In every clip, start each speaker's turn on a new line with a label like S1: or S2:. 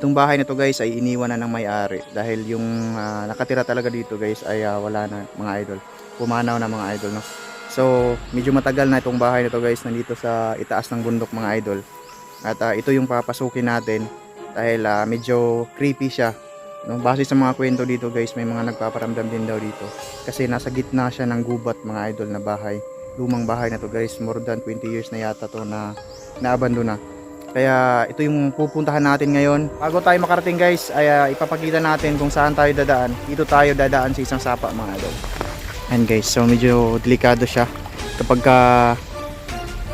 S1: Itong bahay na to guys ay iniwan na ng may-ari dahil yung ah, nakatira talaga dito guys ay ah, wala na mga idol. Pumanaw na mga idol no. So medyo matagal na itong bahay na to guys nandito sa itaas ng bundok mga idol. At ah, ito yung papasukin natin dahil ah, medyo creepy siya. No, base sa mga kwento dito guys, may mga nagpaparamdam din daw dito. Kasi nasa gitna siya ng gubat mga idol na bahay. Lumang bahay na to guys, more than 20 years na yata to na naabandona. Kaya ito yung pupuntahan natin ngayon. Bago tayo makarating guys, ay ah, ipapakita natin kung saan tayo dadaan. Dito tayo dadaan sa isang sapa mga idol. And guys, so medyo delikado siya kapag ka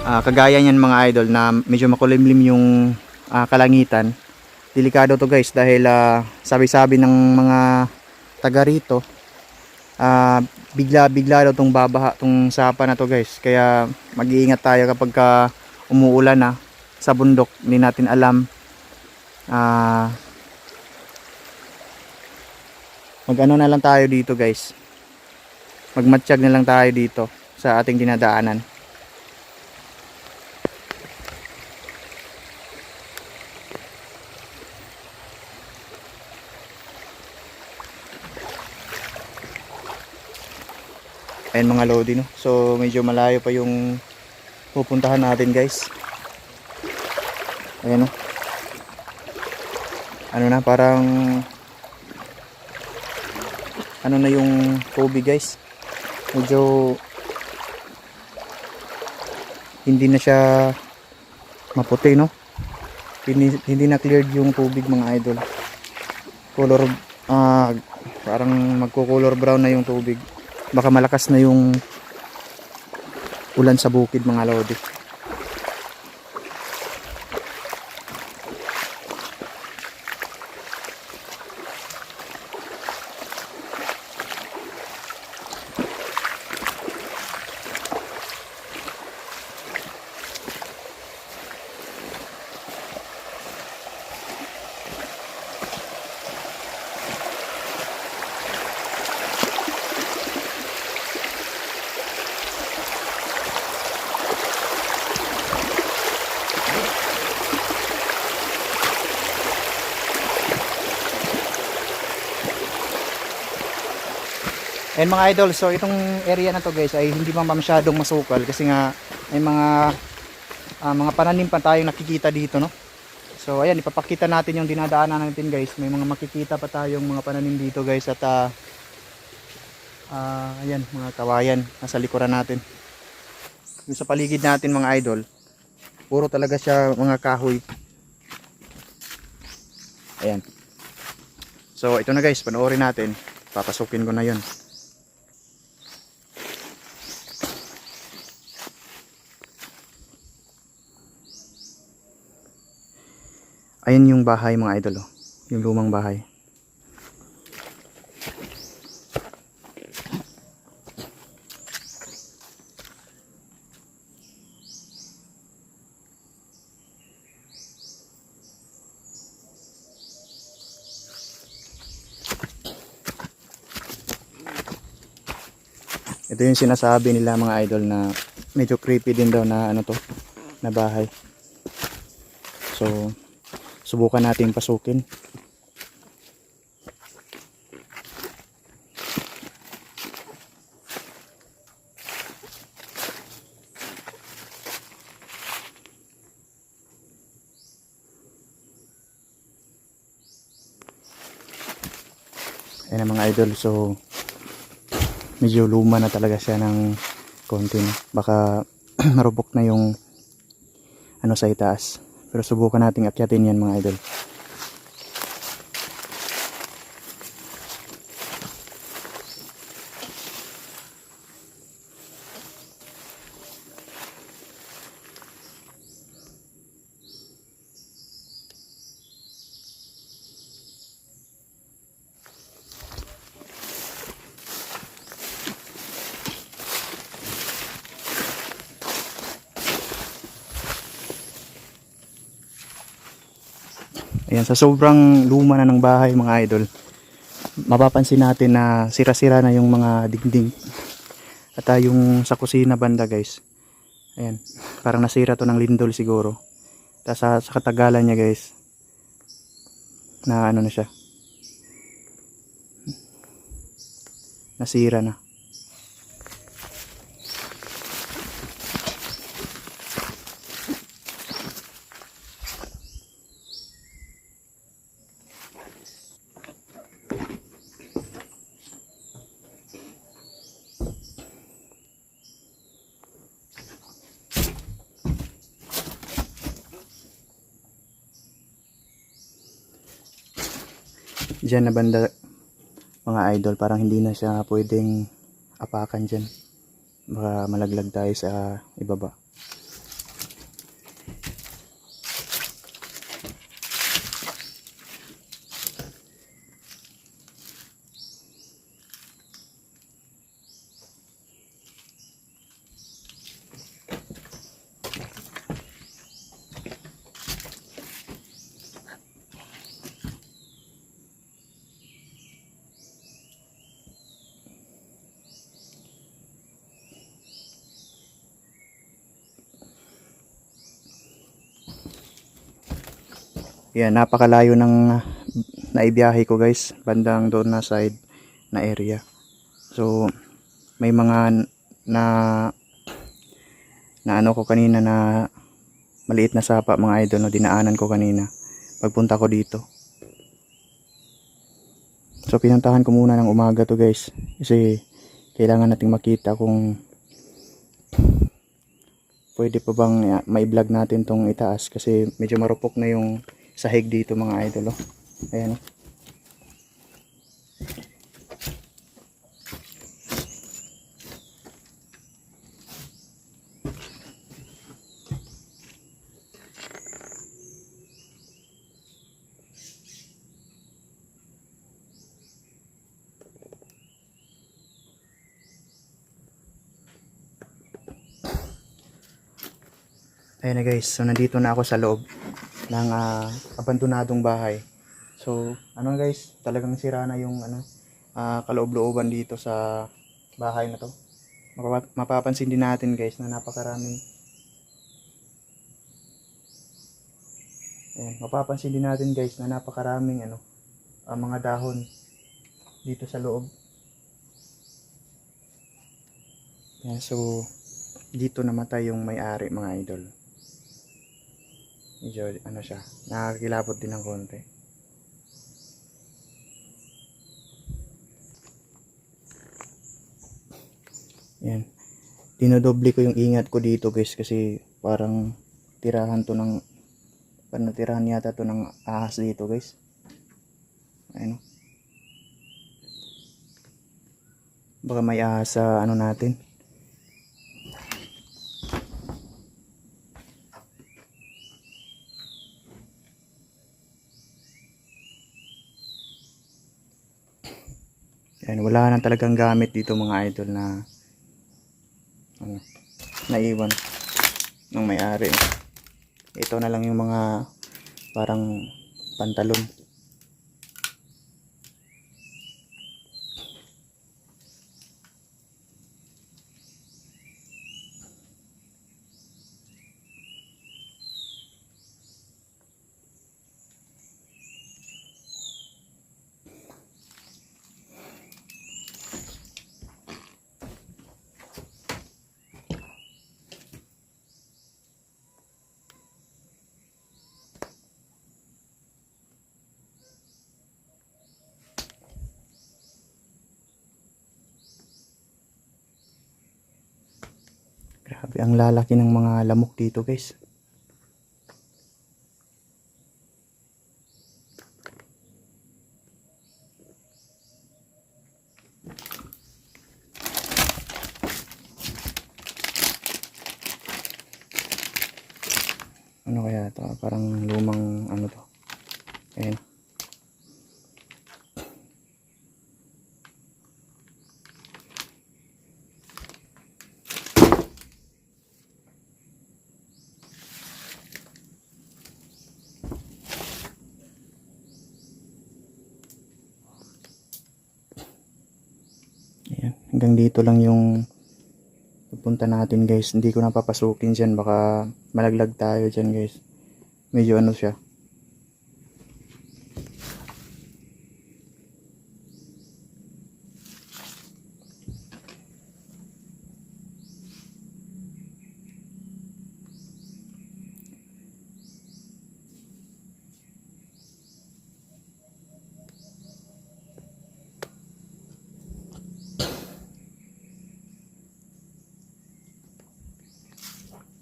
S1: ah, kagaya niyan mga idol na medyo makulimlim yung ah, kalangitan. Delikado to guys dahil ah, sabi-sabi ng mga taga rito ah, bigla-bigla daw tong babaha tong sapa na to guys. Kaya mag-iingat tayo kapag ka umuulan na sa bundok, hindi natin alam ah mag ano na lang tayo dito guys magmatsyag na lang tayo dito sa ating dinadaanan Ayan mga lodi no. So medyo malayo pa yung pupuntahan natin guys. Ayan o. Ano na parang ano na yung tubig guys. Medyo hindi na siya maputi no. Hindi, hindi na cleared yung tubig mga idol. Color ah parang magko-color brown na yung tubig. Baka malakas na yung ulan sa bukid mga lodi. And mga idol, so itong area na to guys ay hindi pa masyadong masukal kasi nga may mga ah, mga pananim pa tayong nakikita dito no. So ayan, ipapakita natin yung dinadaanan natin guys. May mga makikita pa tayong mga pananim dito guys at ah, ah, ayan, mga kawayan nasa likuran natin. Yung sa paligid natin mga idol, puro talaga siya mga kahoy. Ayan. So ito na guys, panoorin natin. Papasukin ko na 'yon. Ayan yung bahay mga idol oh. Yung lumang bahay. Ito yung sinasabi nila mga idol na medyo creepy din daw na ano to na bahay. So subukan natin pasukin. Ayan ang mga idol. So, medyo luma na talaga siya ng konti. Baka marupok na yung ano sa itaas. Pero subukan nating akyatin yan mga idol. Ayan, sa sobrang luma na ng bahay mga idol, mapapansin natin na sira-sira na yung mga dingding. At ah, yung sa kusina banda guys, ayan, parang nasira to ng lindol siguro. Tapos sa, sa katagalan niya guys, na ano na siya. Nasira na. Diyan na banda mga idol parang hindi na siya pwedeng apakan dyan. Baka malaglag tayo sa ibaba. Yan, napakalayo ng naibiyahe ko guys, bandang doon na side na area. So, may mga na na ano ko kanina na maliit na sapa mga idol no? Dinaanan ko kanina. Pagpunta ko dito. So, pinuntahan ko muna ng umaga to guys. Kasi kailangan nating makita kung pwede pa bang uh, ma-vlog natin tong itaas. Kasi medyo marupok na yung sahig dito mga idol oh. Ayan oh. Ayan na guys, so nandito na ako sa loob ng ah, abandonadong bahay. So, ano guys, talagang sira na yung ano, ah, kaloob-looban dito sa bahay na to. Mapapa- mapapansin din natin guys na napakaraming Ayan, mapapansin din natin guys na napakaraming ano, ah, mga dahon dito sa loob. Ayan, so dito namatay yung may-ari mga idol medyo ano siya, nakakilabot din ng konti. Yan. Dinodoble ko yung ingat ko dito guys kasi parang tirahan to ng parang natirahan yata to ng ahas dito guys. Ayun. Baka may ahas sa ano natin. Yan, wala na talagang gamit dito mga idol na ano, naiwan ng may-ari. Ito na lang yung mga parang pantalon. Grabe, ang lalaki ng mga lamok dito guys. Ano kaya to? Parang lumang ano to. Ayan. Ayan. Hanggang dito lang yung pupunta natin guys. Hindi ko napapasukin dyan. Baka malaglag tayo dyan guys. Medyo ano siya.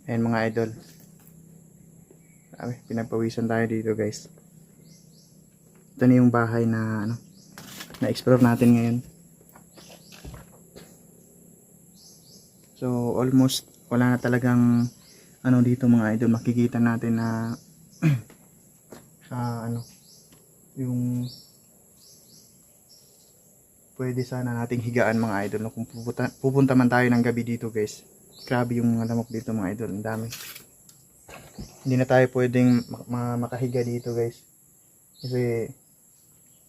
S1: Ayan mga idol. Sabi, pinagpawisan tayo dito guys. Ito na yung bahay na ano, na-explore natin ngayon. So, almost wala na talagang ano dito mga idol. Makikita natin na ah, ano, yung pwede sana nating higaan mga idol. No? Kung pupunta, pupunta man tayo ng gabi dito guys. Grabe yung mga lamok dito mga idol. Ang dami. Hindi na tayo pwedeng mak- ma- makahiga dito guys. Kasi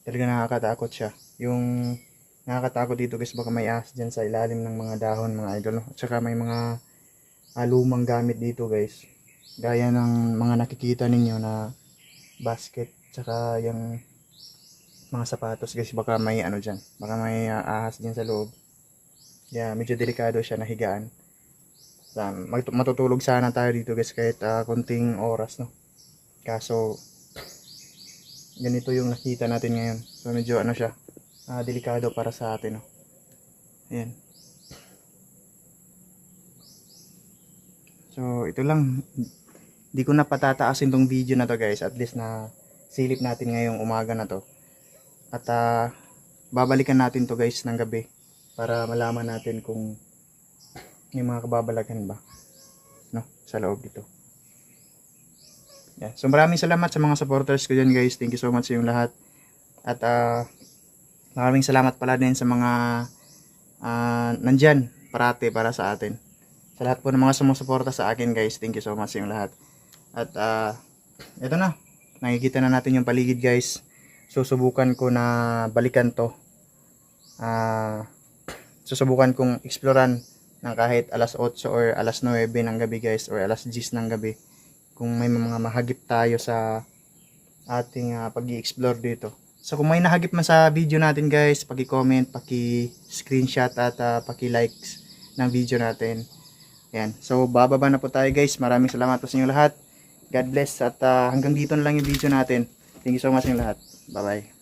S1: talaga nakakatakot siya. Yung nakakatakot dito guys baka may ahas dyan sa ilalim ng mga dahon mga idol. No? At saka may mga ah, lumang gamit dito guys. Gaya ng mga nakikita ninyo na basket. Tsaka yung mga sapatos guys baka may ano dyan. Baka may ah, ahas dyan sa loob. Yeah, medyo delikado siya na higaan. Sa- mag- matutulog sana tayo dito guys kahit ah, konting oras no. Kaso ganito yung nakita natin ngayon. So medyo ano siya, ah, delikado para sa atin no. Ayan. So ito lang. Di ko na patataasin tong video na to guys. At least na silip natin ngayong umaga na to. At ah, babalikan natin to guys ng gabi para malaman natin kung may mga kababalagan ba no sa loob dito. Yeah. So maraming salamat sa mga supporters ko dyan guys. Thank you so much sa inyong lahat. At ah, maraming salamat pala din sa mga ah, nandyan parate para sa atin. Sa lahat po ng mga sumusuporta sa akin guys. Thank you so much sa inyong lahat. At ah, ito na. Nakikita na natin yung paligid guys. Susubukan ko na balikan to. Ah, susubukan kong exploran ng kahit alas 8 or alas 9 ng gabi guys or alas 10 ng gabi kung may mga mahagip tayo sa ating ah, pag-i-explore dito. So kung may nahagip man sa video natin guys, paki-comment, paki-screenshot at ah, paki-likes ng video natin. Ayan. So bababa na po tayo guys. Maraming salamat po sa inyo lahat. God bless at ah, hanggang dito na lang yung video natin. Thank you so much sa inyo lahat. Bye-bye.